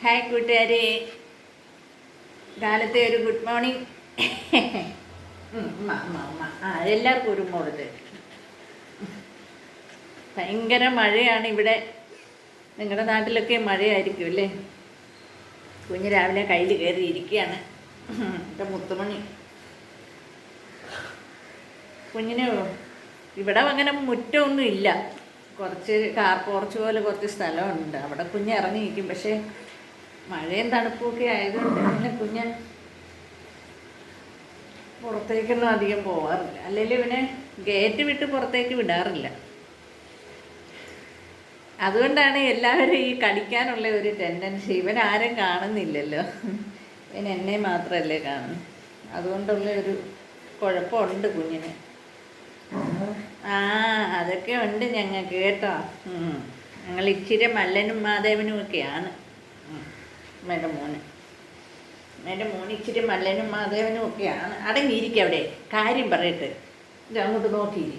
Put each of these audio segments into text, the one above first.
Hi കൂട്ടുകാരെ. കാലത്തെ ഒരു ഗുഡ് മോർണിംഗ് ആ എല്ലാവർക്കും ഒരു മോളത് ഭയങ്കര മഴയാണ് ഇവിടെ. നിങ്ങളുടെ നാട്ടിലൊക്കെ മഴയായിരിക്കും അല്ലേ? കുഞ്ഞ് രാവിലെ കയ്യിൽ കയറിയിരിക്കുകയാണ് എന്റെ മുത്തുമണി. കുഞ്ഞിന് ഇവിടെ അങ്ങനെ മുറ്റമൊന്നും ഇല്ല കുറച്ച് കാർ പോർച്ച് പോലെ കുറച്ച് സ്ഥലമുണ്ട്. അവിടെ കുഞ്ഞ് ഇറങ്ങി നിൽക്കും പക്ഷേ മഴയും തണുപ്പൊക്കെ ആയതുകൊണ്ട് പിന്നെ കുഞ്ഞ് പുറത്തേക്കൊന്നും അധികം പോവാറില്ല. അല്ലെങ്കിൽ ഇവനെ ഗേറ്റ് വിട്ട് പുറത്തേക്ക് വിടാറില്ല. അതുകൊണ്ടാണ് എല്ലാവരും ഈ കടിക്കാനുള്ള ഒരു ടെൻഡൻസി ഇവൻ ആരും കാണുന്നില്ലല്ലോ. ഇവൻ എന്നെ മാത്രമല്ലേ കാണുന്നു. അതുകൊണ്ടുള്ള ഒരു കുഴപ്പമുണ്ട് കുഞ്ഞിന്. ആ അതൊക്കെ ഉണ്ട് ഞങ്ങൾക്ക് കേട്ടോ. ഞങ്ങൾ ഇച്ചിരി മല്ലനും മാധവനും ഒക്കെയാണ് അമ്മയുടെ മോന്. എന്റെ മോൻ ഇച്ചിരി മല്ലനും മാധവനും ഒക്കെയാണ്. അടങ്ങിയിരിക്കുക അവിടെ. കാര്യം പറയട്ടെ. ഇത് അങ്ങോട്ട് നോക്കിയിരി.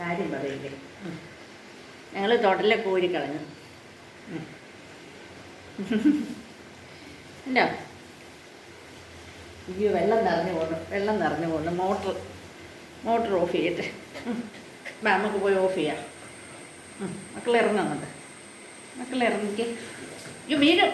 കാര്യം പറയില്ലേ ഞങ്ങൾ തൊടലെ കോരി കളഞ്ഞു. അല്ല അയ്യോ വെള്ളം നിറഞ്ഞു പോകണം. വെള്ളം നിറഞ്ഞു പോകണം. മോട്ടർ മോട്ടർ ഓഫ് ചെയ്യട്ടെ. നമുക്ക് പോയി ഓഫ് ചെയ്യാം. മക്കളിറങ്ങുന്നുണ്ട് ഇറങ്ങിക്ക്. അയ്യോ വീഴും